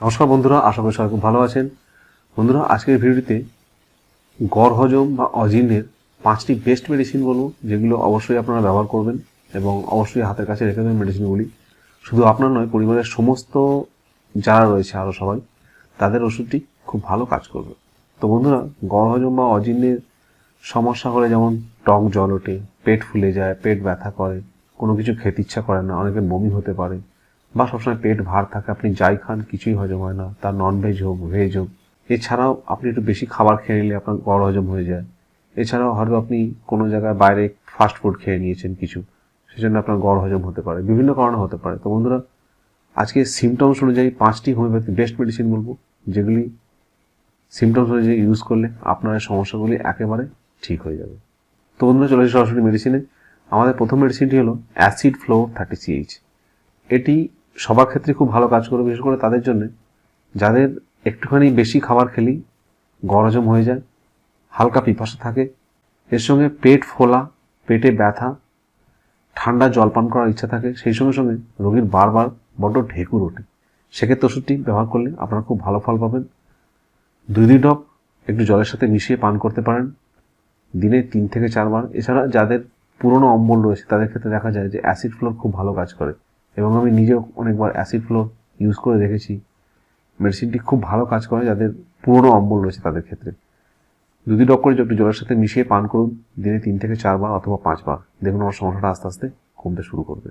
নমস্কার বন্ধুরা, আশা করি সবাই খুব ভালো আছেন। বন্ধুরা, আজকের ভিডিওতে গড় হজম বা অজিনের পাঁচটি বেস্ট মেডিসিন বলব, যেগুলো অবশ্যই আপনারা ব্যবহার করবেন এবং অবশ্যই হাতের কাছে রেখে দেবেন মেডিসিনগুলি শুধু আপনার নয়, পরিবারের সমস্ত যারা রয়েছে আরও সবাই, তাদের ওষুধটি খুব ভালো কাজ করবে। তো বন্ধুরা গড় হজম বা অজিনের সমস্যা হলে যেমন টক জল ওঠে, পেট ফুলে যায়, পেট ব্যথা করে, কোনো কিছু খেতে ইচ্ছা করে না অনেকের বমি হতে পারে বা সবসময় পেট ভার থাকে, আপনি যাই খান, কিছুই হজম হয় না, তার নন ভেজ হোক ভেজ হোক। এছাড়াও আপনি একটু বেশি খাবার খেয়ে নিলে আপনার গড় হজম হয়ে যায়। এছাড়াও হয়তো আপনি কোনো জায়গায় বাইরে ফাস্ট ফুড খেয়ে নিয়েছেন কিছু, সেজন্য আপনার গড় হজম হতে পারে। বিভিন্ন কারণে হতে পারে। তো বন্ধুরা, আজকে সিমটমস অনুযায়ী পাঁচটি হোমিওপ্যাথি বেস্ট মেডিসিন বলব, যেগুলি সিমটমস অনুযায়ী ইউজ করলে আপনার সমস্যাগুলি একেবারে ঠিক হয়ে যাবে। তো বন্ধুরা, চলে সরাসরি মেডিসিনে আমাদের প্রথম মেডিসিনটি হলো অ্যাসিড ফ্লো থার্টি সিএইচ এটি সবার ক্ষেত্রে খুব ভালো কাজ করবে, বিশেষ করে তাদের জন্য। যাদের একটুখানি বেশি খাবার খেলেই গড় হজম হয়ে যায়, হালকা পিপাসা থাকে, এর সঙ্গে পেট ফোলা, পেটে ব্যথা, ঠান্ডা জল পান করার ইচ্ছা থাকে, সেই সঙ্গে সঙ্গে রোগীর বারবার বড্ড ঢেকুর ওঠে। সেক্ষেত্রে ওষুধটি ব্যবহার করলে আপনারা খুব ভালো ফল পাবেন। দুই দুই ড্রপ একটু জলের সাথে মিশিয়ে পান করতে পারেন। দিনে তিন থেকে চারবার। এছাড়া যাদের পুরনো অম্বল রয়েছে, তাদের ক্ষেত্রে দেখা যায় যে অ্যাসিড ফ্লোর খুব ভালো কাজ করে। এবং আমি নিজেও অনেকবার অ্যাসিড ফ্লোর ইউজ করে দেখেছি। মেডিসিনটি খুব ভালো কাজ করে, যাদের পুরনো অম্বল রয়েছে তাদের ক্ষেত্রে। দুটি ডক করে একটু জলের সাথে মিশিয়ে পান করুন, দিনে তিন থেকে চারবার অথবা পাঁচবার দেখুন আমার সমস্যাটা আস্তে আস্তে কমতে শুরু করবে।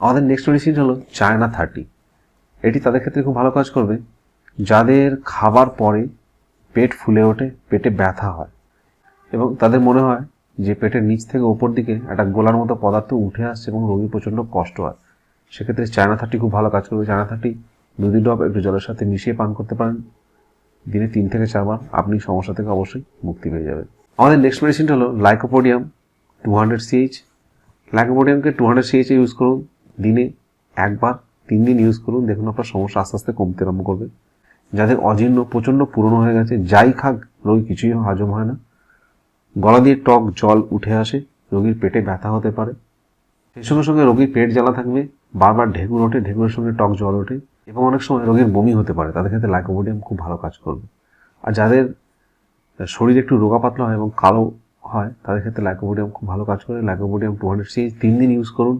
আমাদের নেক্সট মেডিসিন হলো চায়না থার্টি এটি তাদের ক্ষেত্রে খুব ভালো কাজ করবে। যাদের খাবার পরে পেট ফুলে ওঠে, পেটে ব্যথা হয়, এবং তাদের মনে হয় যে পেটের নিচ থেকে ওপর দিকে একটা গোলার মতো পদার্থ উঠে আসছে এবং রোগীর প্রচণ্ড কষ্ট হয়। সেক্ষেত্রে চায়না থার্টি খুব ভালো কাজ করবে। চায়না থার্টি দুই ড্রপ একটু জলের সাথে মিশিয়ে পান করতে পারেন। দিনে তিন থেকে চারবার আপনি সমস্যা থেকে অবশ্যই মুক্তি পেয়ে যাবেন। আমাদের নেক্সট মেডিসিনটা হলো লাইকোপোডিয়াম টু হান্ড্রেড সিএইচ লাইকোপোডিয়ামকে টু হান্ড্রেড সিএইচে ইউজ করুন। দিনে একবার, তিন দিন ইউজ করুন। দেখুন আপনার সমস্যা আস্তে আস্তে কমতে আরম্ভ করবে। যাদের অজীর্ণ, প্রচণ্ড পুরনো হয়ে গেছে, যাই খাক, রোগী কিছুই হজম হয় না। গলা দিয়ে টক জল উঠে আসে, রোগীর পেটে ব্যথা হতে পারে। সেই সঙ্গে সঙ্গে রোগীর পেট জ্বালা থাকবে বারবার ঢেকুর ওঠে, ঢেকুরের সঙ্গে টক জল ওঠে এবং অনেক সময় রোগীর বমি হতে পারে, তাদের ক্ষেত্রে লাইকোপোডিয়াম খুব ভালো কাজ করবে। আর যাদের শরীর একটু রোগা পাতলা হয় এবং কালো হয়, তাদের ক্ষেত্রে লাইকোপোডিয়াম খুব ভালো কাজ করে। লাইকোপোডিয়াম টু হান্ড্রেড সিএইচ তিন দিন ইউজ করুন।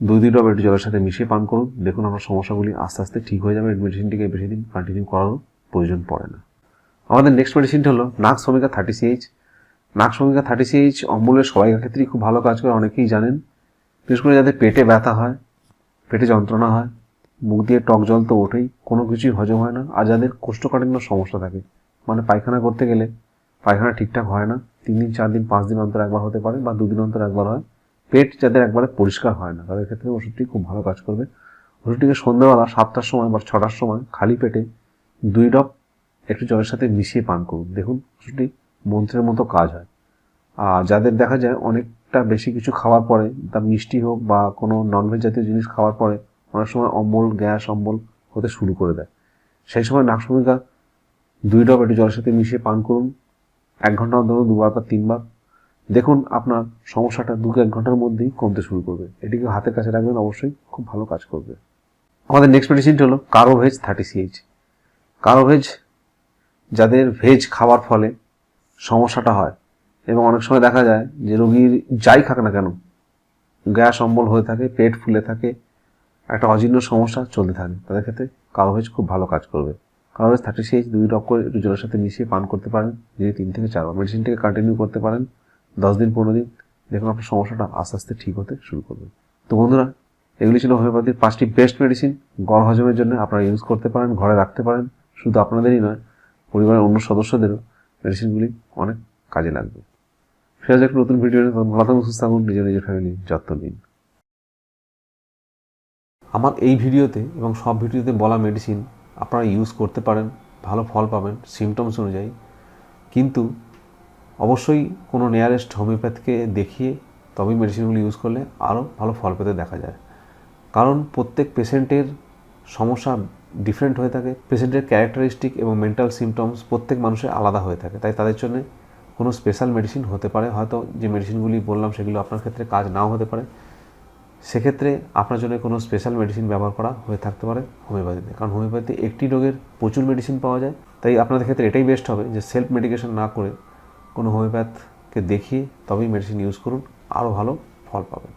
দুই দিন ড্রপ একটু জলের সাথে মিশিয়ে পান করুন। দেখুন আপনার সমস্যাগুলি আস্তে আস্তে ঠিক হয়ে যাবে মেডিসিনটিকে বেশি দিন কন্টিনিউ করারও প্রয়োজন পড়ে না। আমাদের নেক্সট মেডিসিনটা হলো নাক সমিকা থার্টি সিএইচ নাক সমিকা থার্টি সিএইচ অম্বলের সবাইকার ক্ষেত্রেই খুব ভালো কাজ করে, অনেকেই জানেন। বিশেষ করে যাদের পেটে ব্যথা হয় পেটে যন্ত্রণা হয়, মুখ দিয়ে টক জল তো ওঠেই, কোনো কিছুই হজম হয় না আর যাদের কোষ্ঠকাঠিন্য সমস্যা থাকে। মানে পায়খানা করতে গেলে পায়খানা ঠিকঠাক হয় না, তিন দিন, চার দিন, পাঁচ দিন অন্তর একবার হতে পারে বা দুদিন অন্তর একবার হয়। পেট যাদের একবারে পরিষ্কার হয় না, তাদের ক্ষেত্রে ওষুধটি খুব ভালো কাজ করবে। ওষুধটিকে সন্ধ্যাবেলা সাতটার সময় বা ছটার সময় খালি পেটে দুই ডপ একটু জলের সাথে মিশিয়ে পান করুন। দেখুন, ওষুধটি মন্ত্রের মতো কাজ হয়। আর যাদের দেখা যায় অনেকটা বেশি কিছু খাওয়ার পরে, তা মিষ্টি হোক বা কোনো ননভেজ জাতীয় জিনিস খাওয়ার পরে, অনেক সময় অম্বল, গ্যাস, অম্বল হতে শুরু করে দেয়। সেই সময় নাকসমিকা দুই ড্রপ একটু জলের সাথে মিশিয়ে পান করুন। এক ঘণ্টা অন্তর দুবার বা তিনবার। দেখুন আপনার সমস্যাটা দু এক ঘণ্টার মধ্যেই কমতে শুরু করবে। এটিকে হাতের কাছে রাখবেন, অবশ্যই খুব ভালো কাজ করবে। আমাদের নেক্সট মেডিসিনটি হলো carbo veg thirty CH carbo veg যাদের ভেজ খাওয়ার ফলে সমস্যাটা হয় এবং অনেক সময় দেখা যায় যে রোগীর যাই খাক না কেন, গ্যাস অম্বল হয়ে থাকে, পেট ফুলে থাকে, একটা অজীর্ণ সমস্যা চলতে থাকে। তাদের ক্ষেত্রে কার্বোভেজ খুব ভালো কাজ করবে। কার্বোভেজ থার্টি সিএইচ দুই ড্রপ করে একটু জলের সাথে মিশিয়ে পান করতে পারেন, যদি তিন থেকে চারবার মেডিসিনটাকে কন্টিনিউ করতে পারেন, দশ দিন, পনেরো দিন, দেখুন আপনার সমস্যাটা আস্তে আস্তে ঠিক হতে শুরু করবে। তো বন্ধুরা, এগুলি ছিল হোমিওপ্যাথির পাঁচটি বেস্ট মেডিসিন গড় হজমের জন্য আপনারা ইউজ করতে পারেন, ঘরে রাখতে পারেন। শুধু আপনাদেরই নয়, পরিবারের অন্য সদস্যদেরও মেডিসিনগুলি অনেক কাজে লাগবে। ফেরা একটা নতুন ভিডিও ভালো থাকুন সুস্থ থাকুন নিজের নিজের ফ্যামিলি যত্ন নিন। আমার এই ভিডিওতে এবং সব ভিডিওতে বলা মেডিসিন আপনারা ইউজ করতে পারেন, ভালো ফল পাবেন সিমটমস অনুযায়ী। কিন্তু অবশ্যই কোনো নিয়ারেস্ট হোমিওপ্যাথকে দেখিয়ে তবেই মেডিসিনগুলো ইউজ করলে আরও ভালো ফল পেতে দেখা যায়। কারণ প্রত্যেক পেশেন্টের সমস্যা ডিফারেন্ট হয়ে থাকে পেশেন্টের ক্যারেক্টারিস্টিক এবং মেন্টাল সিমটমস প্রত্যেক মানুষের আলাদা হয়ে থাকে। তাই তাদের জন্য কোনো স্পেশাল মেডিসিন হতে পারে, হয়তো যে মেডিসিনগুলি বললাম সেগুলো আপনার ক্ষেত্রে কাজ নাও হতে পারে। সেক্ষেত্রে আপনার জন্য কোনো স্পেশাল মেডিসিন ব্যবহার করা হয়ে থাকতে পারে হোমিওপ্যাথিতে। কারণ হোমিওপ্যাথি একটি রোগের প্রচুর মেডিসিন পাওয়া যায়। তাই আপনাদের ক্ষেত্রে এটাই বেস্ট হবে যে সেলফ মেডিকেশন না করে কোনো হোমিওপ্যাথকে দেখিয়ে তবেই মেডিসিন ইউজ করুন। আরও ভালো ফল পাবেন।